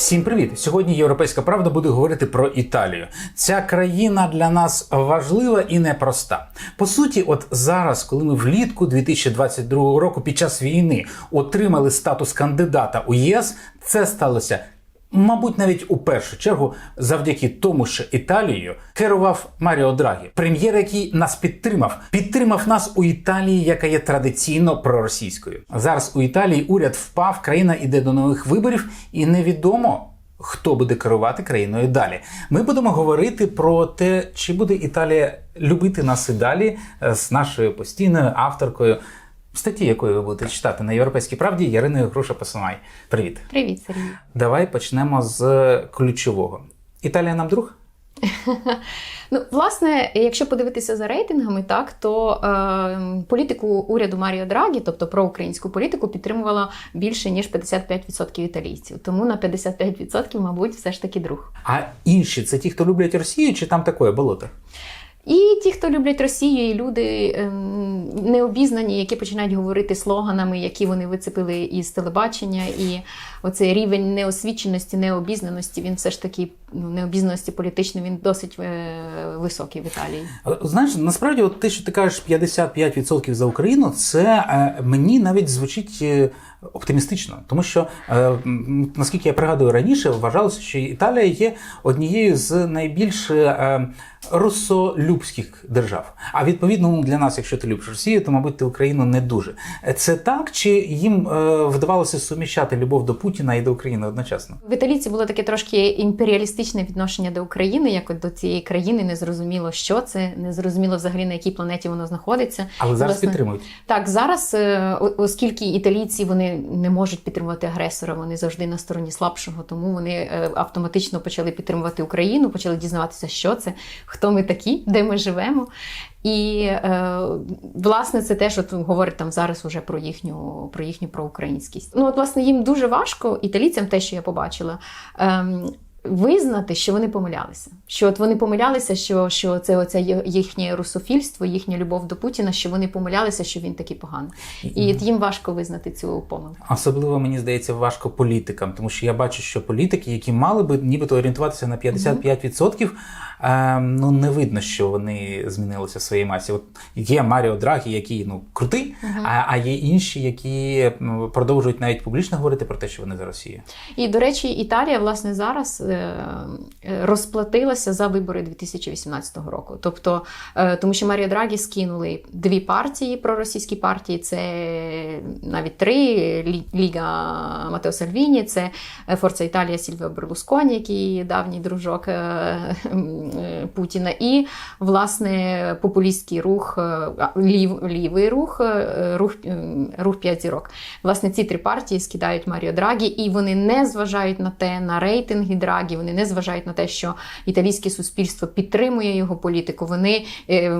Всім привіт! Сьогодні Європейська Правда буде говорити про Італію. Ця країна для нас важлива і непроста. По суті, от зараз, коли ми влітку 2022 року під час війни отримали статус кандидата у ЄС, це сталося. Мабуть, навіть у першу чергу завдяки тому, що Італією керував Маріо Драгі, прем'єр, який нас підтримав, підтримав нас у Італії, яка є традиційно проросійською. Зараз у Італії уряд впав, країна іде до нових виборів, і невідомо. Хто буде керувати країною далі? Ми будемо говорити про те, чи буде Італія любити нас і далі е, з нашою постійною авторкою статті, якої ви будете читати на європейській правді Яриною Груша Пасамай. Привіт. Привіт, Сергій. Давай почнемо з ключового. Італія нам друг? Ну, власне, якщо подивитися за рейтингами, так то е, політику уряду Маріо Драгі, тобто проукраїнську політику, підтримувало більше ніж 55% італійців. Тому на 55%, мабуть, все ж таки друг. А інші це ті, хто люблять Росію, чи там таке болото? І ті, хто люблять Росію, і люди ем, необізнані, які починають говорити слоганами, які вони вицепили із телебачення, і оцей рівень неосвіченості, необізнаності, він все ж таки ну, необізнаності політичної, він досить е, високий в Італії. Знаєш, насправді, от те, що ти кажеш 55% за Україну, це е, мені навіть звучить е, оптимістично, тому що е, наскільки я пригадую раніше, вважалося, що Італія є однією з найбільш е, русолюбських держав. А відповідно ну, для нас, якщо ти любиш Росію, то мабуть ти Україну не дуже. Е, Це так, чи їм е, вдавалося суміщати любов до Путіна і до України одночасно? В італійці було таке трошки імперіалістичне відношення до України, як от до цієї країни, не зрозуміло, що це, не зрозуміло взагалі на якій планеті воно знаходиться. Але зараз Власне, підтримують. Так, зараз, е, оскільки італійці вони не можуть підтримувати агресора, вони завжди на стороні слабшого, тому вони е, автоматично почали підтримувати Україну, почали дізнаватися, що це, хто ми такі, де ми живемо. І е, власне це теж от говорить там зараз уже про їхню про їхню проукраїнськість. Ну от власне їм дуже важко, італійцям, те, що я побачила. Ем, Визнати, що вони помилялися, що от вони помилялися, що, що це оце їхнє русофільство, їхня любов до Путіна, що вони помилялися, що він такий поганий, і їм важко визнати цю помилку. Особливо мені здається важко політикам, тому що я бачу, що політики, які мали би нібито орієнтуватися на 55%, е, ну не видно, що вони змінилися в своїй масі. От є Маріо Драгі, який ну крутий, а, а є інші, які ну, продовжують навіть публічно говорити про те, що вони за Росію. І до речі, Італія власне зараз е, е, розплатилася за вибори 2018 року. Тобто, е, тому що Марія Драгі скинули дві партії проросійські партії. Це навіть три Лі- Ліга Матео Сальвіні, це Форца Італія Сільвіо Берлусконі, який давній дружок е, Путіна, і власне популістський рух, е, лів, лівий рух, е, рух, е, рух п'ять зірок. Власне, ці три партії скидають Маріо Драгі, і вони не зважають на те, на рейтинги Драгі, вони не зважають на те, що італійське суспільство підтримує його політику. Вони, е,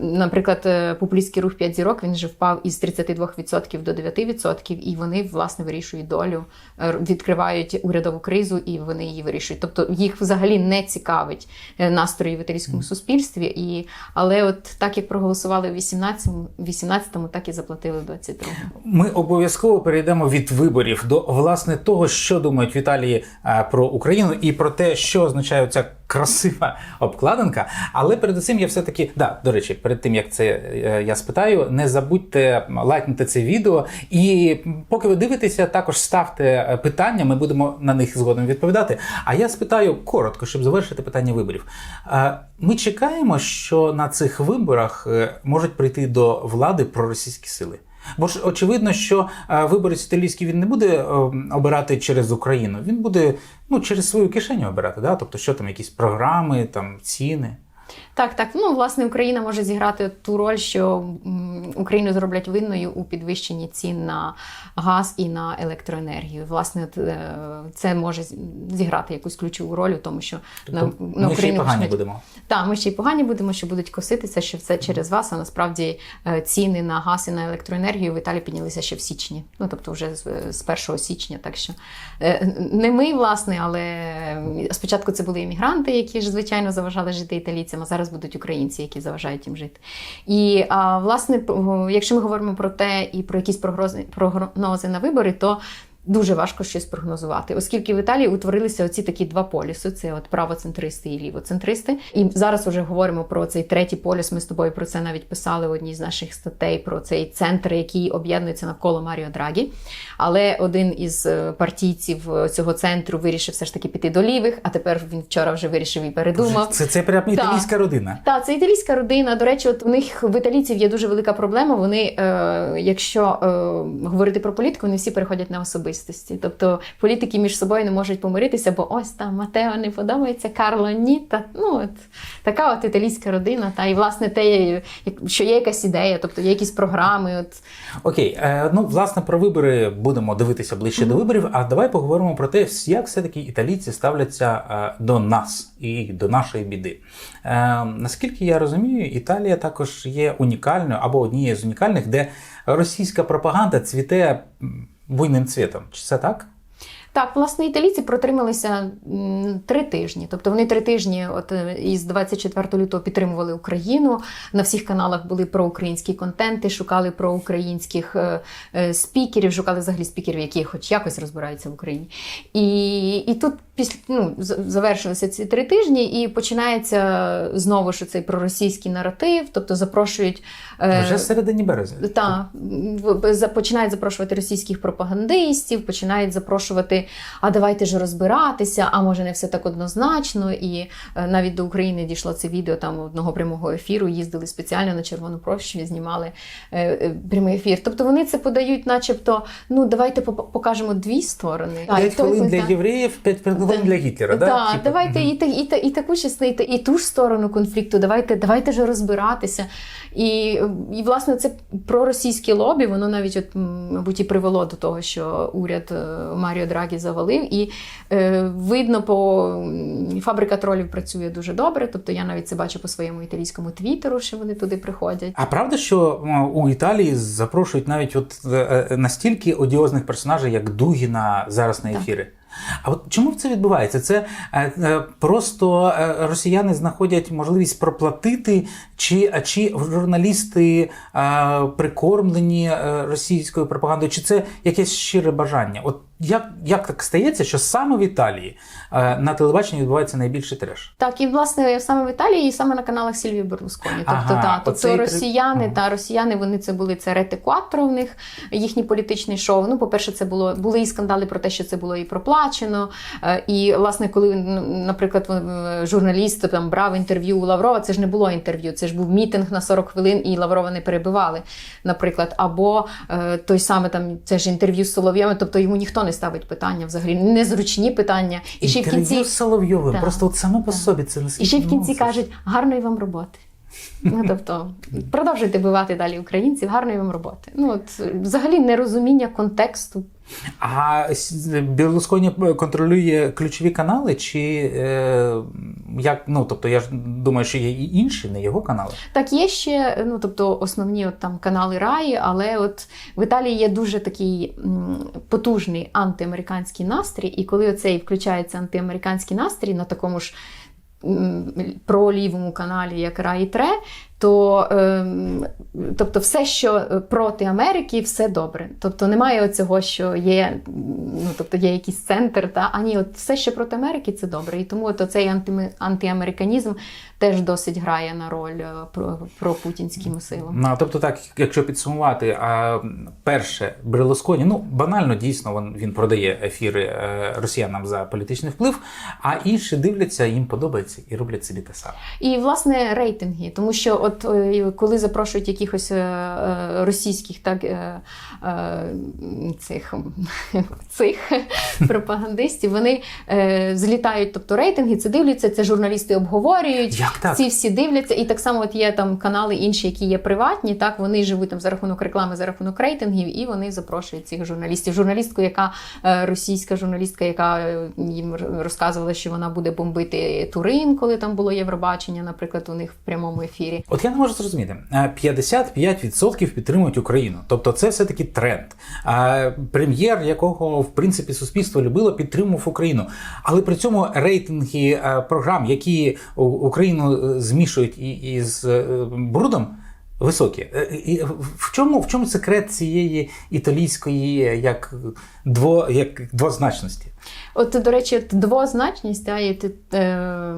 наприклад, е, популістський рух п'ять зірок він вже впав із 32% до 9%, і вони власне вирішують долю, е, відкривають урядову кризу і вони її вирішують. Тобто їх взагалі не цікавить е, настрої в італійському суспільстві. І, але от так як проголосували в 18-му, 18-му, так і заплатили в 22-му. Ми обов'язково перейдемо від виборів до власне того, що думають в Італії е, про Україну і про те, що означає ця красива обкладинка. Але перед цим я все-таки, да, до речі, перед тим як це е, я спитаю, не забудьте лайкнути це відео. І поки ви дивитеся, також ставте е, питання, ми будемо на них згодом відповідати. А я спитаю коротко, щоб завершити питання виборів. Е, Ми чекаємо, що на цих виборах можуть прийти до влади проросійські сили. Бо ж очевидно, що е, виборець італійський він не буде е, обирати через Україну, він буде ну, через свою кишеню обирати. Да? Тобто, що там, якісь програми, там ціни. Так, так. Ну, власне, Україна може зіграти ту роль, що Україну зроблять винною у підвищенні цін на газ і на електроенергію. Власне, е, це може зіграти якусь ключову роль у тому, що Тобто, на, ми ще й погані будемо. Так, ми ще й погані будемо, що будуть коситися, що це через вас. А насправді е, ціни на газ і на електроенергію в Італії піднялися ще в січні. Ну тобто, вже з, з 1 січня. Так що е, не ми, власне, але спочатку це були іммігранти, які ж звичайно заважали жити італійцям, а зараз будуть українці, які заважають їм жити. І а, власне, якщо ми говоримо про те і про якісь прогнози на вибори, то Дуже важко щось прогнозувати, оскільки в Італії утворилися оці такі два полюси: це от правоцентристи і лівоцентристи. І зараз вже говоримо про цей третій полюс. Ми з тобою про це навіть писали в одній з наших статей про цей центр, який об'єднується навколо Маріо Драгі. Але один із е, партійців е, цього центру вирішив все ж таки піти до лівих, а тепер він вчора вже вирішив і передумав. Це, це прям італійська родина. Так, це італійська родина. До речі, от у них в італійців є дуже велика проблема. Вони, е, якщо е, говорити про політику, вони всі переходять на особистості. Тобто політики між собою не можуть помиритися, бо ось там Матео не подобається, Карло ні. Та, ну, от, така от італійська родина. Та, і власне те, що є якась ідея, тобто є якісь програми. От, Окей, е, ну власне про вибори будемо дивитися ближче до виборів. А давай поговоримо про те, як все-таки італійці ставляться е, до нас і до нашої біди. Е, наскільки я розумію, Італія також є унікальною або однією з унікальних, де російська пропаганда цвіте м, цветом. Часа так? Так, власне, італійці протрималися три тижні. Тобто вони три тижні, от е, із 24 лютого підтримували Україну. На всіх каналах були проукраїнські контенти, шукали проукраїнських е, е, спікерів, шукали взагалі спікерів, які хоч якось розбираються в Україні. І, і тут після ну, завершилися ці три тижні, і починається знову ж цей проросійський наратив, тобто запрошують. е, Вже середині березня. так, починають запрошувати російських пропагандистів, починають запрошувати, а давайте ж розбиратися, а може не все так однозначно. І е, навіть до України дійшло це відео там одного прямого ефіру. Їздили спеціально на Червону Прощу, знімали е, е, прямий ефір. Тобто вони це подають, начебто, ну давайте покажемо дві сторони. П'ять хвилин для євреїв, п'ять хвилин для Гітлера. Да? Так, Типу, давайте і, та- і, та- і таку частину, і, та- і ту ж сторону конфлікту, давайте, давайте ж розбиратися. І, і власне це проросійське лобі, воно навіть, от, мабуть, і привело до того, що уряд Маріо Драгі завалив. І е, видно, по фабрика тролів працює дуже добре. Тобто я навіть це бачу по своєму італійському твіттеру, що вони туди приходять. А правда, що у Італії запрошують навіть от е, е, настільки одіозних персонажів, як Дугіна зараз на Так. А от чому це відбувається? Це е, е, просто е, росіяни знаходять можливість проплатити, чи, чи журналісти прикормлені російською пропагандою, чи це якесь щире бажання? От як, як так стається, що саме в Італії на телебаченні відбувається найбільший треш? Так, і власне саме в Італії, і саме на каналах Сільвії Берлусконі. Тобто, Ага, та, тобто оцей три- росіяни та росіяни, вони це були це Рети в них, їхній політичний шоу. Ну, по-перше, це було були і скандали про те, що це було і проплачено. Е, І власне, коли наприклад, журналіст там брав інтерв'ю у Лаврова, це ж не було інтерв'ю, це ж був мітинг на 40 хвилин, і Лаврова не перебивали, наприклад. Або е, той саме там це ж інтерв'ю з Соловйовим, тобто йому ніхто не ставить питання взагалі, незручні питання. І ще в кінці з Соловйовим, просто от саме по собі це і ще в кінці кажуть гарної вам роботи. Ну, тобто, продовжуйте бивати далі українців, гарної вам роботи. Ну, от, взагалі нерозуміння контексту. А Берлусконі контролює ключові канали, чи е, як ну тобто я ж думаю, що є і інші, не його канали. Так, є ще ну, тобто, основні от, там, канали Раї, але от в Італії є дуже такий м, потужний антиамериканський настрій, і коли оцей включається антиамериканський настрій на такому ж м, пролівому каналі, як Раї Тре, то ем, тобто все, що е, проти Америки, все добре. Тобто немає оцього, що є, ну тобто є якийсь центр, та а ні, от все, що проти Америки, це добре. І тому от цей анти, антиамериканізм теж досить грає на роль е, про, про путінським силам. Ну, тобто, так, якщо підсумувати, а перше, Берлусконі, ну банально дійсно він, він продає ефіри е, росіянам за політичний вплив, а інші дивляться, їм подобається і роблять собі те саме. І власне рейтинги, тому що от е, коли запрошують якихось е, е, російських так цих, цих пропагандистів, вони злітають, тобто рейтинги, це дивляться, це журналісти обговорюють. Як так? Ці всі дивляться, і так само от є там канали інші, які є приватні. Так вони живуть там за рахунок реклами, за рахунок рейтингів, і вони запрошують цих журналістів. Журналістку, яка російська журналістка, яка їм розказувала, що вона буде бомбити Турин, коли там було Євробачення, наприклад, у них в прямому ефірі. От я не можу зрозуміти, Е, 55% підтримують Україну. Тобто це все-таки тренд. Прем'єр, якого в принципі суспільство любило, підтримував Україну. Але при цьому рейтинги е, програм, які Україну е, змішують із е, брудом, Високі. Е, І в чому, в чому секрет цієї італійської як, дво, як двозначності? От, до речі, двозначність, та, і, ти- е,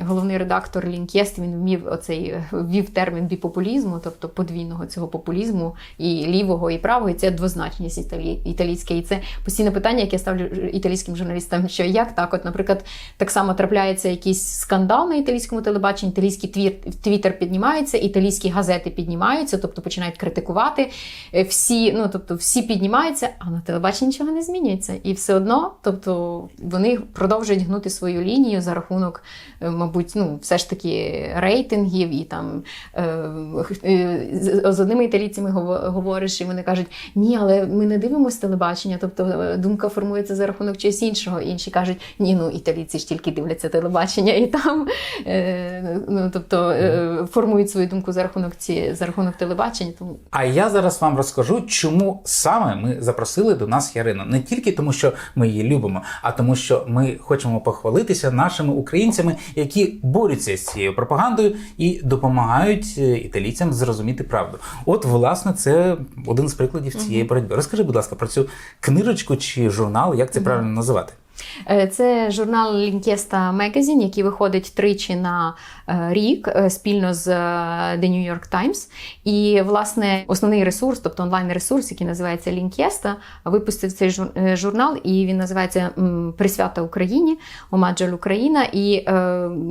головний редактор Лінкєст, він вмів оцей ввів термін біпопулізму, тобто подвійного цього популізму, і лівого, і правого, і це двозначність італі, італійська. І це постійне питання, яке я ставлю італійським журналістам, що як так, от, наприклад, так само трапляється якийсь скандал на італійському телебаченні, італійський твір, твіттер піднімається, італійські газети піднімаються, тобто починають критикувати. Е, Всі, ну, тобто, всі піднімаються, а на телебаченні нічого не змінюється. І все одно, тобто, вони продовжують гнути свою лінію за рахунок, е, мабуть, ну, все ж таки рейтингів і там е, з- одними італійцями говориш, і вони кажуть, ні, але ми не дивимося телебачення, тобто думка формується за рахунок чогось іншого. Інші кажуть, ні, ну італійці ж тільки дивляться телебачення і там ну, тобто, формують свою думку за рахунок ці, за рахунок телебачення. Тому А я зараз вам розкажу, чому саме ми запросили до нас Ярину. Не тільки тому, що ми її любимо, а тому, що ми хочемо похвалитися нашими українцями, які борються з цією пропагандою і допомагають е, італійцям зрозуміти правду. От, власне, це один з прикладів цієї боротьби. Розкажи, будь ласка, про цю книжечку чи журнал, як це правильно називати? Е, Це журнал Лінкєста Magazine, який виходить тричі на рік е, спільно з е, The New York Times. І, власне, основний ресурс, тобто онлайн-ресурс, який називається Лінкєста, випустив цей е, журнал, і він називається Присвята Україні, Омаджаль Україна. І е,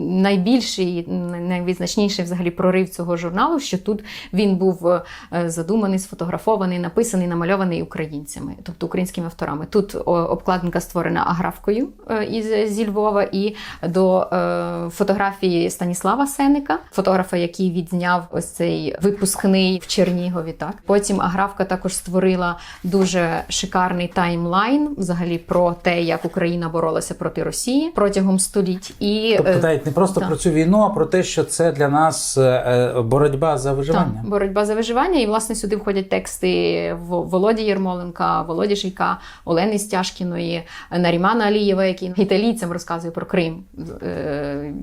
найбільший, найвизначніший взагалі прорив цього журналу, що тут він був е, задуманий, сфотографований, написаний, намальований українцями, тобто українськими авторами. Тут обкладинка створена аграфкою е, із зі Львова, і до е, фотографії Станіслава Сеника, фотографа, який відзняв ось цей випускний в Чернігові. Так потім аграфка також створила дуже шикарний таймлайн, взагалі про те, як Україна боролася проти Росії протягом століть. І Тобто, е, навіть не просто так. про цю війну, а про те, що це для нас е, е, боротьба за виживання. Так, боротьба за виживання. І власне сюди входять тексти Володі Єрмоленка, Володі Шийка, Олени Стяжкіної, Нарімана Алієва, який італійцям розказує про Крим,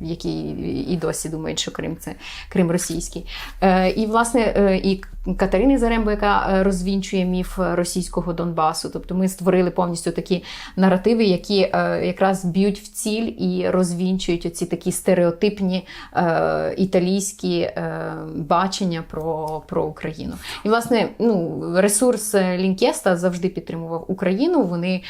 які і досі думають, що Крим це Крим російський. Е, І власне е, і Катерини Зарембо, яка е, розвінчує міф російського Донбасу. Тобто ми створили повністю такі наративи, які е, якраз б'ють в ціль і розвінчують оці такі стереотипні е, італійські бачення про, про Україну. І власне, ну ресурс Лінкєста завжди підтримував Україну. Вони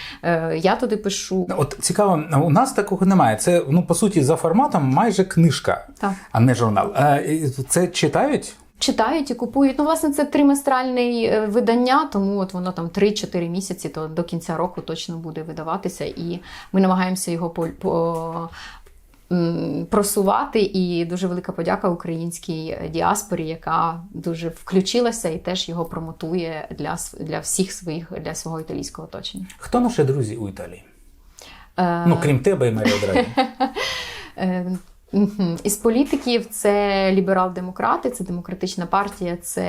я туди пишу. От цікаво, у нас такого немає. Це ну по суті за форматом майже книжка, Так. а не журнал. Це читають? Читають і купують. Ну, власне, це триместральне е, видання, тому от воно там 3-4 місяці, то до кінця року точно буде видаватися. І ми намагаємося його по, по, просувати. І дуже велика подяка українській діаспорі, яка дуже включилася і теж його промотує для, для всіх своїх для свого італійського оточення. Хто наші друзі у Італії? Е, Ну крім тебе і Марія Драгі. Із політиків це ліберал-демократи, це демократична партія, це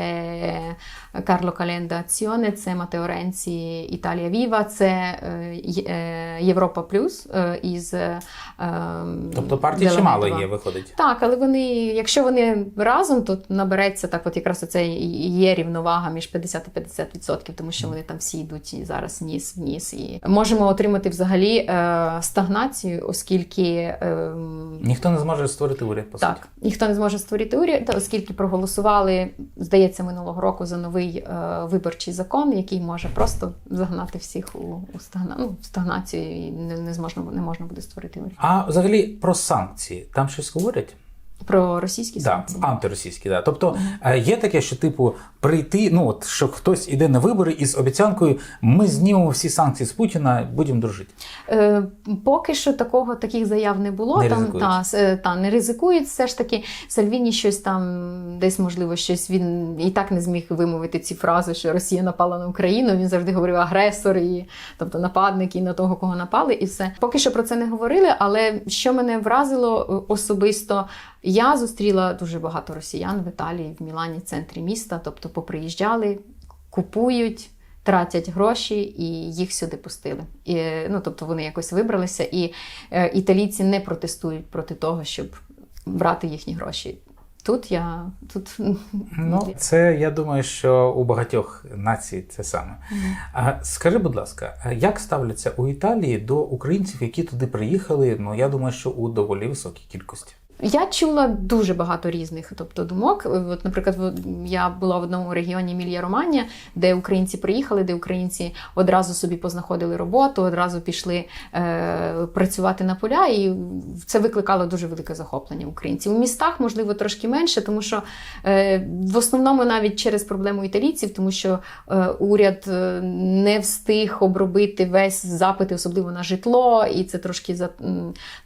Карло Календа Аціоне, це Матео Ренці, Італія Віва, це е, е, Європа Плюс е, із ем, Тобто партій чимало є, виходить. Так, але вони, якщо вони разом, то набереться так, от якраз оце і є рівновага між 50 і 50%, тому що вони там всі йдуть і зараз ніс в ніс. І можемо отримати взагалі стагнацію, оскільки. ем, Ніхто не зможе створити уряд, по суті. так, ніхто не зможе створити уряд, оскільки проголосували, здається, минулого року за новий е, виборчий закон, який може просто загнати всіх у, у стагна, ну, в стагнацію і не, не, зможна, не можна буде створити уряд. А взагалі про санкції там щось говорять? Про російські Да, санкції. антиросійські, да. Тобто е, є таке, що типу прийти, ну от що хтось іде на вибори із обіцянкою, ми знімемо всі санкції з Путіна, будемо дружити. Е, поки що такого таких заяв не було. Не там та, е, та не ризикують. Все ж таки, Сальвіні щось там десь можливо щось він і так не зміг вимовити ці фрази, що Росія напала на Україну. Він завжди говорив агресор і тобто нападник і на того, кого напали, і все. Поки що про це не говорили. Але що мене вразило е, особисто, я зустріла дуже багато росіян в Італії, в Мілані, центрі міста. Тобто, поприїжджали, купують. Тратять гроші і їх сюди пустили. І, ну, тобто вони якось вибралися, і е, італійці не протестують проти того, щоб брати їхні гроші. тут я тут Ну, це я думаю, що у багатьох націй це саме. А скажи, будь ласка, як ставляться у Італії до українців, які туди приїхали? Ну я думаю, що у доволі високій кількості. Я чула дуже багато різних тобто, думок. От, наприклад, я була в одному регіоні Мілія Романія, де українці приїхали, де українці одразу собі познаходили роботу, одразу пішли е, працювати на поля, і це викликало дуже велике захоплення українців. У містах, можливо, трошки менше, тому що е, в основному навіть через проблему італійців, тому що е, уряд е, не встиг обробити весь запити, особливо на житло, і це трошки за,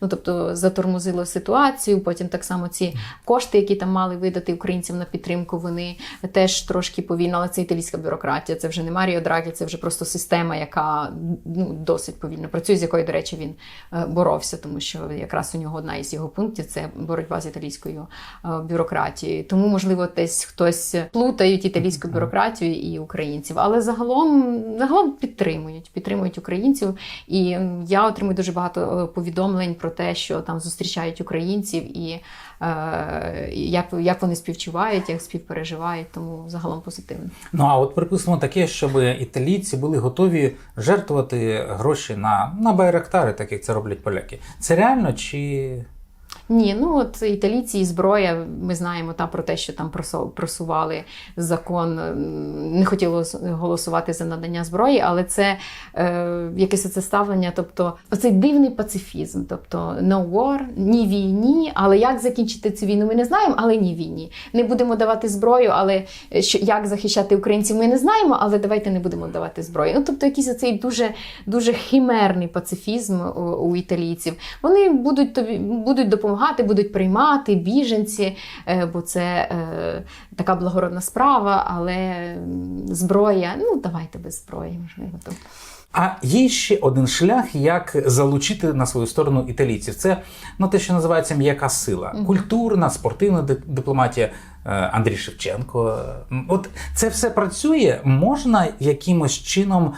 ну, тобто, затормозило ситуацію. Потім так само ці кошти, які там мали видати українцям на підтримку, вони теж трошки повільно, але це італійська бюрократія. Це вже не Маріо Драгі, це вже просто система, яка ну, досить повільно працює, з якою, до речі, він е, боровся, тому що якраз у нього одна із його пунктів це боротьба з італійською е, бюрократією. Тому, можливо, десь хтось плутають італійську бюрократію і українців, але загалом загалом підтримують, підтримують українців. І я отримую дуже багато е, повідомлень про те, що там зустрічають українців і е, як, як вони співчувають, як співпереживають, тому загалом позитивно. Ну а от припустимо таке, щоб італійці були готові жертвувати гроші на, на байрактари, так як це роблять поляки. Це реально чи Ні, ну от італійці і зброя, ми знаємо та про те, що там просу- просували закон, не хотіли гос- голосувати за надання зброї, але це е, якесь це ставлення, тобто оцей дивний пацифізм, тобто no war, ні війні, але як закінчити цю війну, ми не знаємо, але ні війні. Не будемо давати зброю, але е, що як захищати українців, ми не знаємо, але давайте не будемо давати зброю. Ну тобто, якийсь оцей дуже дуже химерний пацифізм у, у італійців. Вони будуть тобі будуть допомагати, будуть приймати біженці, е, бо це е, така благородна справа, але зброя, ну давайте без зброї, можливо. То. А є ще один шлях, як залучити на свою сторону італійців. Це ну, те, що називається м'яка сила, культурна, спортивна дипломатія. Е, Андрій Шевченко. От це все працює. Можна якимось чином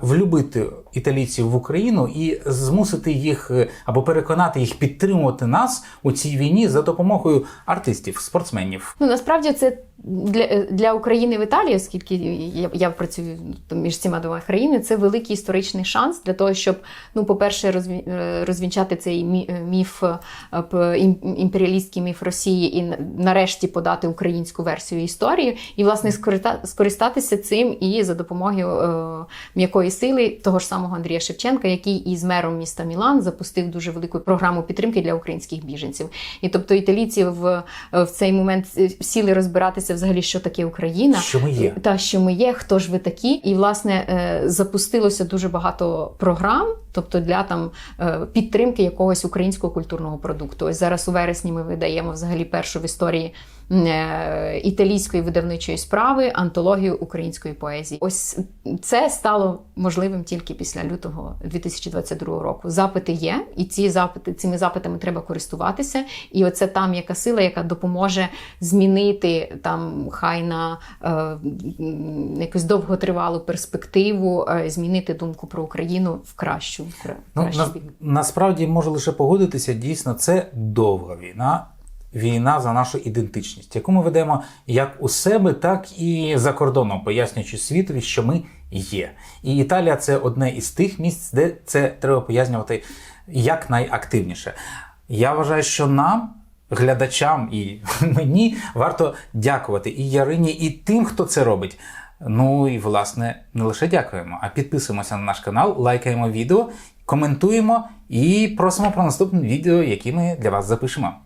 влюбити італійців в Україну і змусити їх е, або переконати їх підтримувати нас у цій війні за допомогою артистів, спортсменів. Ну насправді це для, для України в Італії, оскільки я, я працюю між цими двома країнами, це великий історичний шанс для того, щоб, ну, по-перше, е, розвінчати цей е, міф, е, імперіалістський міф Росії і на- нарешті подати українську версію історії, і, власне, скориста- скористатися цим і за допомогою е, м'якої сили того ж самого Андрія Шевченка, який із мером міста Мілан запустив дуже велику програму підтримки для українських біженців. І тобто італійці в, в цей момент сіли розбиратися взагалі, що таке Україна. Що ми є? Та що ми є, хто ж ви такі, і власне е, запустилося дуже багато програм, тобто для там е, підтримки якогось українського культурного продукту. Ось зараз у вересні ми видаємо взагалі першу в історії італійської видавничої справи антологію української поезії. Ось це стало можливим тільки після лютого 2022 року. Запити є, і ці запити цими запитами треба користуватися. І оце там яка сила, яка допоможе змінити там хай на е, якусь довготривалу перспективу, е, змінити думку про Україну в кращу. в кра- Ну, на, насправді можу лише погодитися. Дійсно, це довга війна. Війна за нашу ідентичність, яку ми ведемо як у себе, так і за кордоном, пояснюючи світові, що ми є. І Італія це одне із тих місць, де це треба пояснювати якнайактивніше. Я вважаю, що нам, глядачам і мені, варто дякувати і Ярині, і тим, хто це робить. Ну і власне не лише дякуємо, а підписуємося на наш канал, лайкаємо відео, коментуємо і просимо про наступне відео, які ми для вас запишемо.